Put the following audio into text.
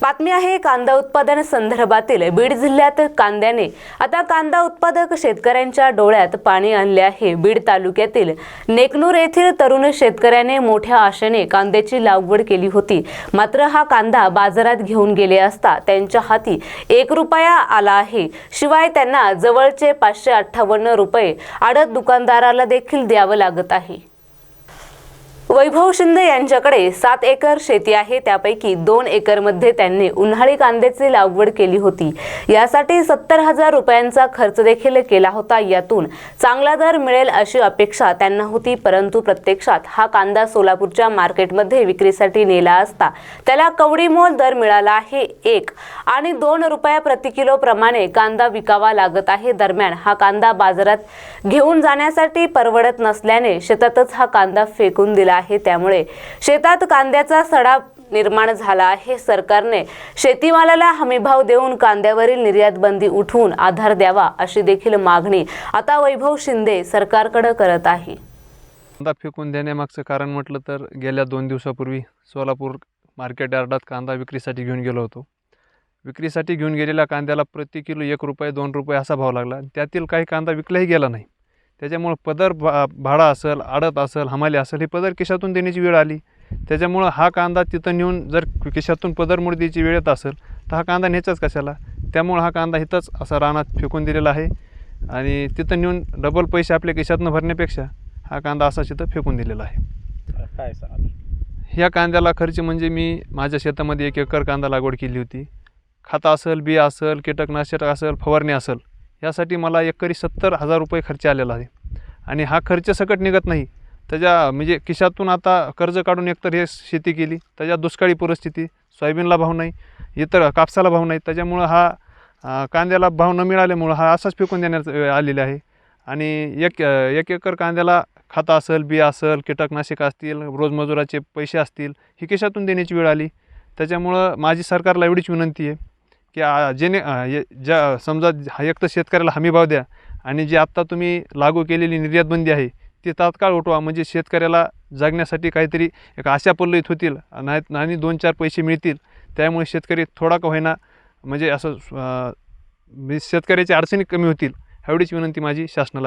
बातमी आहे कांदा उत्पादन संदर्भातील बीड जिल्ह्यात कांद्याने. आता कांदा उत्पादक शेतकऱ्यांच्या डोळ्यात पाणी आणले आहे. बीड तालुक्यातील नेकनूर येथील तरुण शेतकऱ्याने मोठ्या आशेने कांद्याची लागवड केली होती. मात्र हा कांदा बाजारात घेऊन गेले असता त्यांच्या हाती एक रुपया आला आहे. शिवाय त्यांना जवळचे पाचशे अठ्ठावन्न रुपये आडत दुकानदाराला देखील द्यावं लागत आहे. वैभव शिंदे यांच्याकडे सात एकर शेती आहे. त्यापैकी दोन एकरमध्ये त्यांनी उन्हाळी कांद्याची लागवड केली होती. यासाठी सत्तर हजार रुपयांचा खर्च देखील केला होता. यातून चांगला दर मिळेल अशी अपेक्षा त्यांना होती. परंतु प्रत्यक्षात हा कांदा सोलापूरच्या मार्केटमध्ये विक्रीसाठी नेला असता त्याला कवडीमोल दर मिळाला आहे एक आणि दोन रुपया प्रति किलो प्रमाणे कांदा विकावा लागत आहे. दरम्यान हा कांदा बाजारात घेऊन जाण्यासाठी परवडत नसल्याने शेतातच हा कांदा फेकून दिला आहे त्यामुळे शेतात कांद्याचा सडा निर्माण झाला आहे. सरकारने शेतीमालाला हमीभाव देऊन कांद्यावरील निर्यात बंदी उठवून आधार द्यावा अशी देखील मागणी आता वैभव शिंदे सरकारकडे करत आहे. कांदा फेकून देण्यामागचं कारण म्हटलं तर गेल्या दोन दिवसापूर्वी सोलापूर मार्केट यार्डात कांदा विक्रीसाठी घेऊन गेलो होतो. विक्रीसाठी घेऊन गेलेल्या कांद्याला प्रति किलो एक रुपये दोन रुपये असा भाव लागला. त्यातील काही कांदा विकलाही गेला नाही. त्याच्यामुळं पदर भा भाडा असेल आडत असेल हमाली असेल ही पदर खिशातून देण्याची वेळ आली. त्याच्यामुळं हा कांदा तिथं नेऊन जर खिशातून पदर मोड द्यायची वेळ येत असेल तर हा कांदा न्यायचाच कशाला? त्यामुळं हा कांदा इथंच असा रानात फेकून दिलेला आहे. आणि तिथं नेऊन डबल पैसे आपल्या खिशातनं भरण्यापेक्षा हा कांदा असा तिथं फेकून दिलेला आहे. काय सांगाल? ह्या कांद्याला खर्च म्हणजे मी माझ्या शेतामध्ये एक एकर कांदा लागवड केली होती. खतं असेल बी असेल कीटकनाशक असेल फवारणी असेल यासाठी मला एकरी सत्तर हजार रुपये खर्च आलेला आहे. आणि हा खर्च सकट निघत नाही. त्याच्या म्हणजे खिशातून आता कर्ज काढून एकतर हे शेती केली त्याच्या दुष्काळी परिस्थिती सोयाबीनला भाव नाही इतर कापसाला भाव नाही. त्याच्यामुळं हा कांद्याला भाव न मिळाल्यामुळं हा असाच फेकून देण्यात आलेला आहे. आणि एक एक एकर कांद्याला खतं असेल बिया असेल कीटकनाशक असतील रोजमजुराचे पैसे असतील ही खिशातून देण्याची वेळ आली. त्याच्यामुळं माझी सरकारला एवढीच विनंती आहे की जेणे ये- ज्या समजा हा एक तर शेतकऱ्याला हमीभाव द्या आणि जी आत्ता तुम्ही लागू केलेली निर्यातबंदी आहे ती तात्काळ उठवा. म्हणजे शेतकऱ्याला जगण्यासाठी काहीतरी एक आशा पल्लवित होतील नाही आणि दोन चार पैसे मिळतील. त्यामुळे शेतकरी थोडा का होईना म्हणजे असं म्हणजे शेतकऱ्याच्या अडचणी कमी होतील एवढीच विनंती माझी शासनाला आहे.